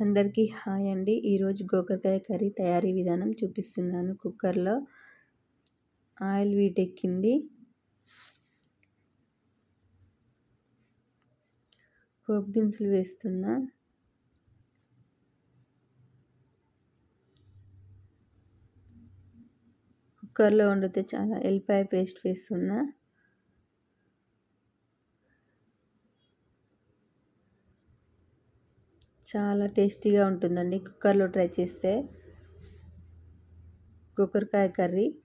అందరికీ హాయ్ అండి. ఈరోజు గోకరకాయ కర్రీ తయారీ విధానం చూపిస్తున్నాను. కుక్కర్లో ఆయిల్ వీటెక్కింది. పోపు దినుసులు వేస్తున్నా. కుక్కర్లో వండితే చాలా ఎల్లిపాయ పేస్ట్ వేస్తున్నా. చాలా టేస్టీగా ఉంటుందండి. కుక్కర్లో ట్రై చేస్తే. కుక్కర్కాయ కర్రీ.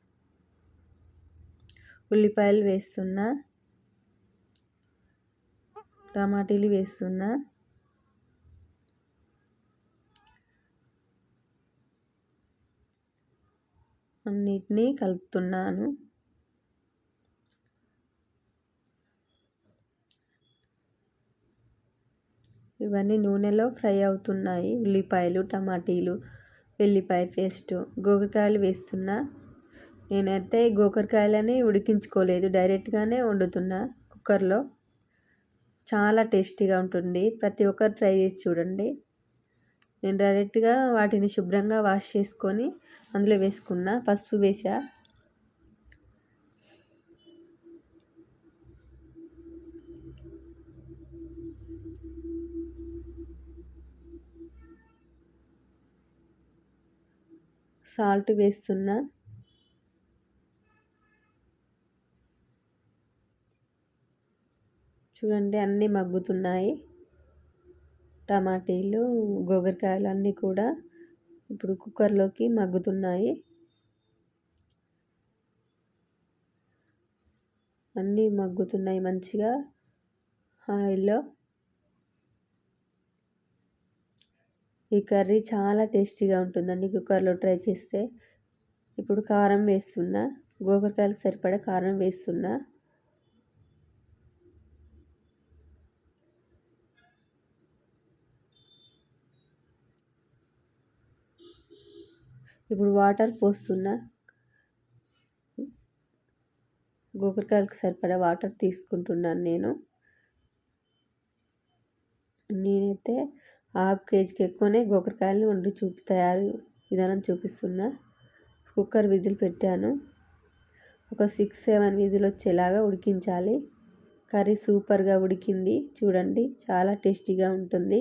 ఉల్లిపాయలు వేస్తున్నా. టమాటీలు వేస్తున్నా. అన్నిటినీ కలుపుతున్నాను. ఇవన్నీ నూనెలో ఫ్రై అవుతున్నాయి. ఉల్లిపాయలు టమాటీలు వెల్లిపాయ పేస్ట్ గోకరకాయలు వేస్తున్నా. నేనైతే గోకరకాయలని ఉడికించుకోలేదు. డైరెక్ట్గానే వండుతున్నా కుక్కర్లో. చాలా టేస్టీగా ఉంటుంది. ప్రతి ఒక్కరు ట్రై చేసి చూడండి. నేను డైరెక్ట్గా వాటిని శుభ్రంగా వాష్ చేసుకొని అందులో వేసుకున్నా. పసుపు వేసా సాల్ట్ వేస్తున్నా. చూడండి అన్నీ మగ్గుతున్నాయి. టమాటీలు గోగరికాయలు అన్నీ కూడా ఇప్పుడు కుక్కర్లోకి మగ్గుతున్నాయి. అన్నీ మగ్గుతున్నాయి మంచిగా. ఆయిల్లో ఈ కర్రీ చాలా టేస్టీగా ఉంటుందండి. కుక్కర్లో ట్రై చేస్తే. ఇప్పుడు కారం వేస్తున్నా. గోకరకాయలకు సరిపడా కారం వేస్తున్నా. ఇప్పుడు వాటర్ పోస్తున్నా. గోకరకాయలకు సరిపడా వాటర్ తీసుకుంటున్నాను నేను. నేనైతే హాఫ్ కేజీకి ఎక్కువనే గోకరకాయలు వండి చూపి తయారు విధానం చూపిస్తున్నా కుక్కర్ విజిల్ పెట్టాను. ఒక సిక్స్ సెవెన్ విజిల్ వచ్చేలాగా ఉడికించాలి. కర్రీ సూపర్గా ఉడికింది. చూడండి చాలా టేస్టీగా ఉంటుంది.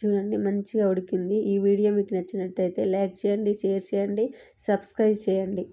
చూడండి మంచిగా ఉడికింది. ఈ వీడియో మీకు నచ్చినట్టయితే లైక్ చేయండి షేర్ చేయండి సబ్స్క్రైబ్ చేయండి.